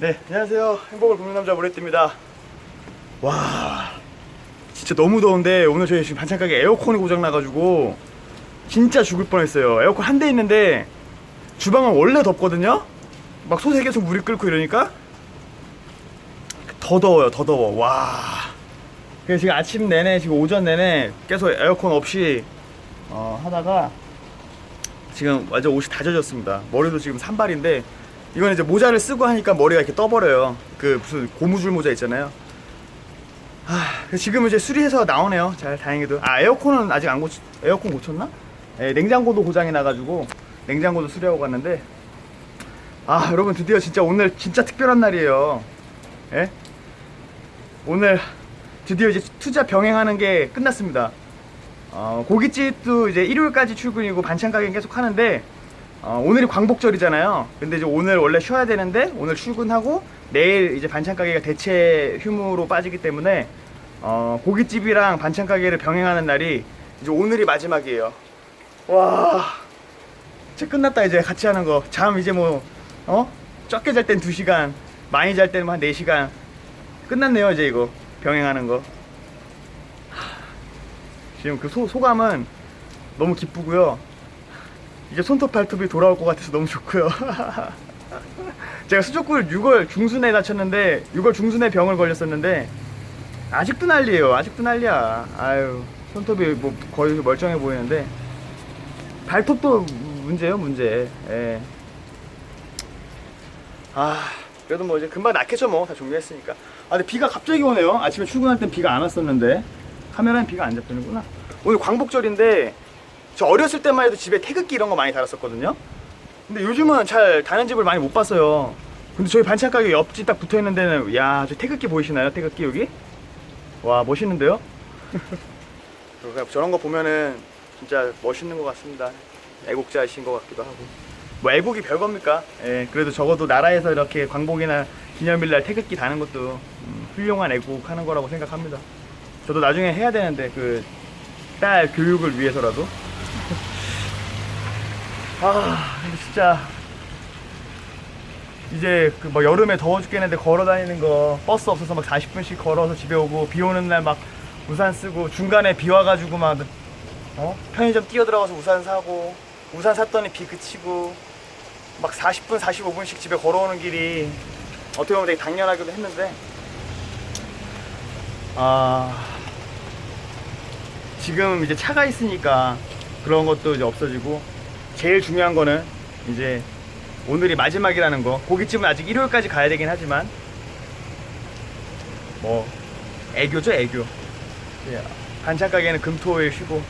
네, 안녕하세요. 행복을 굽는 남자 모래띠입니다. 와, 진짜 너무 더운데 오늘 저희 지금 반찬 가게 에어컨이 고장 나가지고 진짜 죽을 뻔했어요. 에어컨 한 대 있는데 주방은 원래 덥거든요. 막 솥에 계속 물이 끓고 이러니까 더 더워요. 더 더워. 와. 그래서 지금 아침 내내 지금 오전 내내 계속 에어컨 없이 어, 하다가 지금 완전 옷이 다 젖었습니다. 머리도 지금 산발인데 이건 이제 모자를 쓰고 하니까 머리가 이렇게 떠버려요. 그 무슨 고무줄 모자 있잖아요. 아, 지금 이제 수리해서 나오네요. 잘 다행히도. 아 에어컨은 아직 안 고치 에어컨 고쳤나? 예, 냉장고도 고장이 나가지고 냉장고도 수리하고 갔는데 아 여러분 드디어 진짜 오늘 진짜 특별한 날이에요. 예? 오늘 드디어 이제 투자 병행하는 게 끝났습니다. 어, 고깃집도 이제 일요일까지 출근이고 반찬 가게는 계속 하는데 어, 오늘이 광복절이잖아요. 근데 이제 오늘 원래 쉬어야 되는데 오늘 출근하고 내일 이제 반찬 가게가 대체 휴무로 빠지기 때문에 어, 고깃집이랑 반찬 가게를 병행하는 날이 이제 오늘이 마지막이에요. 와, 진짜 끝났다 이제 같이 하는 거. 잠 이제 뭐 어? 적게 잘 땐 2시간, 많이 잘 때는 한 4시간. 끝났네요, 이제 이거. 병행하는 거. 지금 그 소, 소감은 너무 기쁘고요. 이제 손톱 발톱이 돌아올 것 같아서 너무 좋고요. 제가 수족구를 6월 중순에 다쳤는데 6월 중순에 병을 걸렸었는데 아직도 난리예요. 아직도 난리야. 아유 손톱이 뭐 거의 멀쩡해 보이는데 발톱도 문제예요, 문제. 예. 아 그래도 뭐 이제 금방 낫겠죠 뭐 다 정리했으니까. 아 근데 비가 갑자기 오네요. 아침에 출근할 땐 비가 안 왔었는데 카메라엔 비가 안 잡히는구나. 오늘 광복절인데 저 어렸을 때만 해도 집에 태극기 이런 거 많이 달았었거든요. 근데 요즘은 잘 다는 집을 많이 못 봤어요. 근데 저희 반찬 가게 옆집 딱 붙어 있는 데는 야, 저 태극기 보이시나요? 태극기 여기? 와, 멋있는데요? 저런 거 보면은 진짜 멋있는 것 같습니다. 애국자이신 것 같기도 하고. 뭐 애국이 별겁니까? 예, 그래도 적어도 나라에서 이렇게 광복이나 기념일날 태극기 다는 것도 음, 훌륭한 애국하는 거라고 생각합니다. 저도 나중에 해야 되는데 그 딸 교육을 위해서라도. 아, 진짜 이제 그 뭐 여름에 더워 죽겠는데 걸어 다니는 거 버스 없어서 막 40분씩 걸어서 집에 오고 비 오는 날 막 우산 쓰고 중간에 비 와가지고 막 어? 편의점 뛰어 들어가서 우산 사고 우산 샀더니 비 그치고 막 40분 45분씩 집에 걸어오는 길이 어떻게 보면 되게 당연하기도 했는데 아 지금 이제 차가 있으니까 그런 것도 이제 없어지고 제일 중요한 거는 이제 오늘이 마지막이라는 거. 고깃집은 아직 일요일까지 가야 되긴 하지만 뭐 애교죠 애교. 예, 반찬 가게는 금토일 쉬고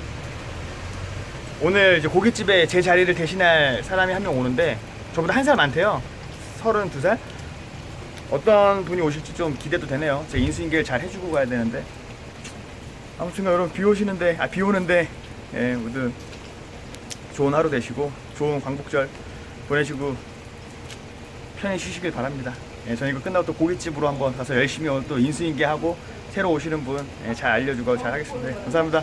오늘 이제 고깃집에 제 자리를 대신할 사람이 한 명 오는데 저보다 한 살 많대요. 32살. 어떤 분이 오실지 좀 기대도 되네요. 제 인수인계를 잘 해주고 가야 되는데 아무튼 여러분 비 오시는데 아 비 오는데 예 모두 좋은 하루 되시고 좋은 광복절 보내시고 편히 쉬시길 바랍니다. 예, 저는 이거 끝나고 또 고깃집으로 한번 가서 열심히 오늘 또 인수인계하고 새로 오시는 분 잘 알려주고 잘 하겠습니다. 예, 감사합니다.